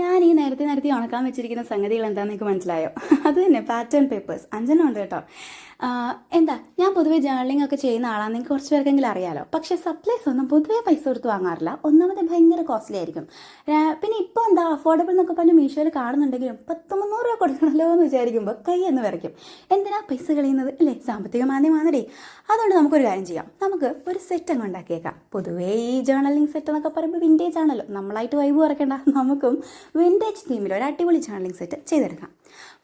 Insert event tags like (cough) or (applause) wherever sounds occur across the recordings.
ഞാൻ ഈ നേരത്തെ നേരത്തെ ഉണക്കാൻ വെച്ചിരിക്കുന്ന സംഗതികൾ എന്താണെന്ന് നിങ്ങൾക്ക് മനസ്സിലായോ? (laughs) അത് തന്നെ പാറ്റേൺ പേപ്പേഴ്സ് അഞ്ചെണ്ണം ഉണ്ട് കേട്ടോ. എന്താ ഞാൻ പൊതുവെ ജേർണലിംഗ് ഒക്കെ ചെയ്യുന്ന ആളാണെന്ന് നിങ്ങൾക്ക് കുറച്ച് പേർക്കെങ്കിലും അറിയാലോ. പക്ഷേ സപ്ലൈസ് ഒന്നും പൊതുവെ പൈസ കൊടുത്ത് വാങ്ങാറില്ല. ഒന്നാമത് ഭയങ്കര കോസ്റ്റ്ലി ആയിരിക്കും. പിന്നെ ഇപ്പോൾ എന്താ അഫോർഡബിൾ എന്നൊക്കെ പറഞ്ഞ് മീഷോയിൽ കാണുന്നുണ്ടെങ്കിലും പത്ത് മുന്നൂറ് രൂപ കൊടുക്കണമല്ലോ എന്ന് വിചാരിക്കുമ്പോൾ കൈ എന്ന് വരയ്ക്കും എന്തിനാ പൈസ കളയുന്നത്? അല്ലേ സാമ്പത്തിക മാന്യമാണല്ലേ അതുകൊണ്ട് നമുക്കൊരു കാര്യം ചെയ്യാം. നമുക്ക് ഒരു സെറ്റ് അങ്ങ് ഉണ്ടാക്കിയേക്കാം. പൊതുവേ ഈ ജേർണലിംഗ് സെറ്റ് എന്നൊക്കെ പറയുമ്പോൾ വിന്റേജ് ആണല്ലോ. നമ്മളായിട്ട് വൈബ് കുറയ്ക്കേണ്ട. നമുക്കും വിന്റേജ് തീമിൽ ഒരു അടിപൊളി ജേർണലിംഗ് സെറ്റ് ചെയ്തെടുക്കാം.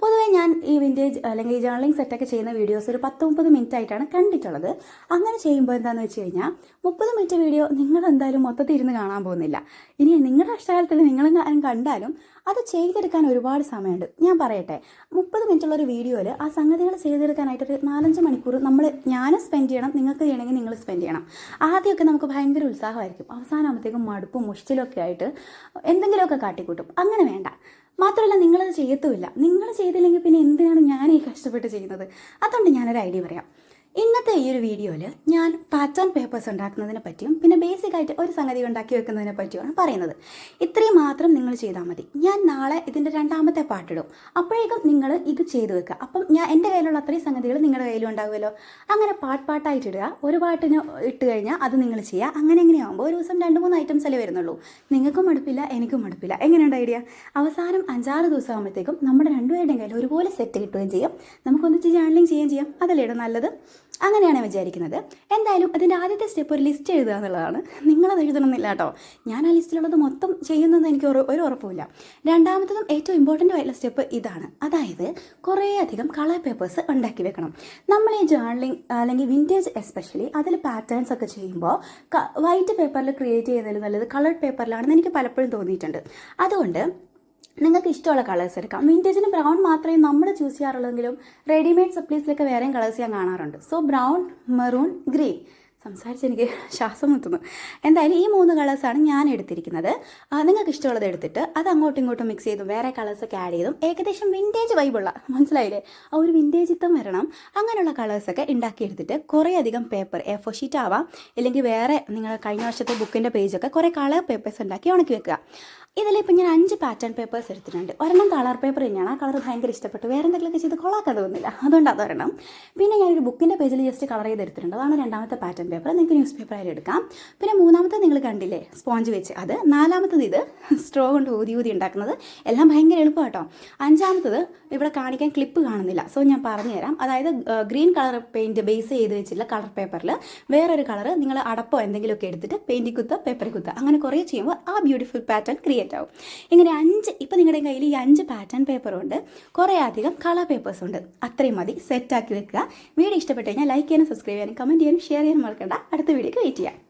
പൊതുവേ ഞാൻ ഈ വിന്റേജ് അല്ലെങ്കിൽ ജേർണലിംഗ് സെറ്റൊക്കെ ചെയ്യുന്ന വീഡിയോസ് ഒരു പത്ത് മുപ്പത് മിനിറ്റ് ആയിട്ടാണ് കണ്ടിട്ടുള്ളത്. അങ്ങനെ ചെയ്യുമ്പോൾ എന്താണെന്ന് വെച്ച് കഴിഞ്ഞാൽ മുപ്പത് മിനിറ്റ് വീഡിയോ നിങ്ങൾ എന്തായാലും മൊത്തത്തിൽ ഇരുന്ന് കാണാൻ പോകുന്നില്ല. ഇനി നിങ്ങളുടെ അഷ്ടകാലത്തിൽ നിങ്ങളെങ്ങാനും കണ്ടാലും അത് ചെയ്തെടുക്കാൻ ഒരുപാട് സമയമുണ്ട്. ഞാൻ പറയട്ടെ മുപ്പത് മിനിറ്റുള്ള ഒരു വീഡിയോയിൽ ആ സംഗതികൾ ചെയ്തെടുക്കാനായിട്ടൊരു നാലഞ്ച് മണിക്കൂർ നമ്മൾ ഞാൻ സ്പെൻഡ് ചെയ്യണം നിങ്ങൾക്ക് ചെയ്യണമെങ്കിൽ നിങ്ങൾ സ്പെൻഡ് ചെയ്യണം. ആദ്യമൊക്കെ നമുക്ക് ഭയങ്കര ഉത്സാഹമായിരിക്കും. അവസാനമാകുമ്പോഴത്തേക്കും മടുപ്പും മുഷ്ടിലൊക്കെ ആയിട്ട് എന്തെങ്കിലുമൊക്കെ കാട്ടിക്കൂട്ടും. അങ്ങനെ വേണ്ട. മാത്രമല്ല നിങ്ങളത് ചെയ്യത്തുമില്ല. നിങ്ങൾ ചെയ്തില്ലെങ്കിൽ പിന്നെ എന്തിനാണ് ഞാൻ ഈ കഷ്ടപ്പെട്ട് ചെയ്യുന്നത്? അതുകൊണ്ട് ഞാനൊരു ഐഡിയ പറയാം. ഇന്നത്തെ ഈ ഒരു വീഡിയോയിൽ ഞാൻ പാറ്റേൺ പേപ്പേഴ്സ് ഉണ്ടാക്കുന്നതിനെ പറ്റിയും പിന്നെ ബേസിക് ആയിട്ട് ഒരു സംഗതി ഉണ്ടാക്കി വെക്കുന്നതിനെ പറ്റിയുമാണ് പറയുന്നത്. ഇത്രയും മാത്രം നിങ്ങൾ ചെയ്താൽ മതി. ഞാൻ നാളെ ഇതിന്റെ രണ്ടാമത്തെ പാട്ടിടും അപ്പോഴേക്കും നിങ്ങൾ ഇത് ചെയ്തു വെക്കുക അപ്പം ഞാൻ എന്റെ കയ്യിലുള്ള അത്രയും സംഗതികൾ നിങ്ങളുടെ കയ്യിലും ഉണ്ടാവുമല്ലോ. അങ്ങനെ പാട്ട് പാട്ടായിട്ട് ഇടുക. ഒരു പാട്ടിന് ഇട്ട് കഴിഞ്ഞാൽ അത് നിങ്ങൾ ചെയ്യുക. അങ്ങനെ എങ്ങനെയാകുമ്പോൾ ഒരു ദിവസം രണ്ട് മൂന്ന് ഐറ്റംസ് അല്ലേ വരുന്നുള്ളൂ. നിങ്ങൾക്കും മടുപ്പില്ല എനിക്കും മടുപ്പില്ല. എങ്ങനെയുണ്ട് ഐഡിയ അവസാനം അഞ്ചാറ് ദിവസം ആകുമ്പോഴത്തേക്കും നമ്മുടെ രണ്ടുപേരുടെയും കയ്യിൽ ഒരുപോലെ സെറ്റ് കിട്ടുകയും ചെയ്യും. നമുക്കൊന്നിച്ച് ജേർണലിംഗ് ചെയ്യുകയും ചെയ്യാം. അതല്ലേ നല്ലത്? അങ്ങനെയാണ് വിചാരിക്കുന്നത്. എന്തായാലും അതിന്റെ ആദ്യത്തെ സ്റ്റെപ്പ് ഒരു ലിസ്റ്റ് എഴുതുക എന്നുള്ളതാണ്. നിങ്ങളത് എഴുതണമെന്നില്ല കേട്ടോ. ഞാൻ ആ ലിസ്റ്റിലുള്ളത് മൊത്തം ചെയ്യുന്നത് എനിക്ക് ഒരു ഒരു ഉറപ്പുമില്ല. രണ്ടാമത്തതും ഏറ്റവും ഇമ്പോർട്ടന്റ് ആയിട്ടുള്ള സ്റ്റെപ്പ് ഇതാണ്. അതായത് കുറേ അധികം കളർ പേപ്പേഴ്സ് ഉണ്ടാക്കി വെക്കണം. നമ്മൾ ഈ ജേർണലിംഗ് അല്ലെങ്കിൽ വിന്റേജ് എസ്പെഷ്യലി അതിൽ പാറ്റേൺസ് ഒക്കെ ചെയ്യുമ്പോൾ വൈറ്റ് പേപ്പറിൽ ക്രിയേറ്റ് ചെയ്യുന്നതിൽ നല്ലത് കളർഡ് പേപ്പറിലാണെന്ന് എനിക്ക് പലപ്പോഴും തോന്നിയിട്ടുണ്ട്. അതുകൊണ്ട് നിങ്ങൾക്ക് ഇഷ്ടമുള്ള കളേഴ്സ് എടുക്കാം. വിന്റേജിന് ബ്രൗൺ മാത്രമേ നമ്മൾ ചൂസ് ചെയ്യാറുള്ളെങ്കിലും റെഡിമെയ്ഡ് സപ്ലീസിലൊക്കെ വേറെയും കളേഴ്സ് ഞാൻ കാണാറുണ്ട്. സോ ബ്രൗൺ മെറൂൺ ഗ്രീൻ സംസാരിച്ച് എനിക്ക് ശ്വാസം മുട്ടുന്നു. എന്തായാലും ഈ മൂന്ന് കളേഴ്സാണ് ഞാൻ എടുത്തിരിക്കുന്നത്. നിങ്ങൾക്ക് ഇഷ്ടമുള്ളത് എടുത്തിട്ട് അത് അങ്ങോട്ടും ഇങ്ങോട്ടും മിക്സ് ചെയ്തും വേറെ കളേഴ്സൊക്കെ ആഡ് ചെയ്തും ഏകദേശം വിന്റേജ് വൈബുള്ള മനസ്സിലായില്ലേ? ആ ഒരു വിന്റേജിത്തം വരണം. അങ്ങനെയുള്ള കളേഴ്സൊക്കെ കുറേ അധികം പേപ്പർ എ ഫോർ ഷീറ്റ് ആവാം. ഇല്ലെങ്കിൽ വേറെ നിങ്ങൾ കഴിഞ്ഞ വർഷത്തെ ബുക്കിന്റെ പേജൊക്കെ കുറേ കളർ പേപ്പേഴ്സ് ഉണ്ടാക്കി ഉണക്കി വെക്കുക. ഇതിലിപ്പോൾ ഞാൻ അഞ്ച് പാറ്റേൺ പേപ്പേഴ്സ് എടുത്തിട്ടുണ്ട്. ഒരെണ്ണം കളർ പേപ്പർ തന്നെയാണ്. ആ കളർ ഭയങ്കര ഇഷ്ടപ്പെട്ടു. വേറെ എന്തെങ്കിലുമൊക്കെ ചെയ്ത് കൊള്ളാക്കാൻ തോന്നുന്നില്ല. അതുകൊണ്ട് അതൊരെണ്ണം. പിന്നെ ഞാനൊരു ബുക്കിന്റെ പേജിൽ ജസ്റ്റ് കളർ ചെയ്ത് എടുത്തിട്ടുണ്ട്. അതാണ് രണ്ടാമത്തെ പാറ്റേൺ പേപ്പർ നിങ്ങൾക്ക് ന്യൂസ് പേപ്പർ ആയിട്ട് എടുക്കാം. പിന്നെ മൂന്നാമത്തെ നിങ്ങൾ കണ്ടില്ലേ? സ്പോഞ്ച് വെച്ച്. അത് നാലാമത്തത് ഇത് സ്ട്രോ കൊണ്ട് ഊതി ഊതി ഉണ്ടാക്കുന്നത്. എല്ലാം ഭയങ്കര എളുപ്പം കേട്ടോ അഞ്ചാമത്തത് ഇവിടെ കാണിക്കാൻ ക്ലിപ്പ് കാണുന്നില്ല. സോ ഞാൻ പറഞ്ഞു തരാം അതായത് ഗ്രീൻ കളർ പെയിന്റ് ബേസ് ചെയ്ത് വെച്ചിട്ടുള്ള കളർ പേപ്പറിൽ വേറൊരു കളർ നിങ്ങൾ അടപ്പോ എന്തെങ്കിലുമൊക്കെ എടുത്തിട്ട് പെയിന്റിൽ കുത്തുക പേപ്പറിൽ കുത്തുക. അങ്ങനെ കുറേ ചെയ്യുമ്പോൾ ആ ബ്യൂട്ടിഫുൾ പാറ്റേൺ ക്രിയേറ്റ് ആവും ഇങ്ങനെ അഞ്ച് ഇപ്പം നിങ്ങളുടെ കയ്യിൽ ഈ അഞ്ച് പാറ്റേൺ പേപ്പറുണ്ട് കുറേ അധികം കളർ പേപ്പേഴ്സ് ഉണ്ട്. അത്രയും മതി. സെറ്റാക്കി വെക്കുക. വീഡിയോ ഇഷ്ടപ്പെട്ട് കഴിഞ്ഞാൽ ലൈക്ക് ചെയ്യാനും സബ്സ്ക്രൈബ് ചെയ്യാനും കമന്റ് ചെയ്യാനും ഷെയർ ചെയ്യാനും മറക്കണ്ട. അടുത്ത വീഡിയോക്ക് വെയിറ്റ് ചെയ്യാം.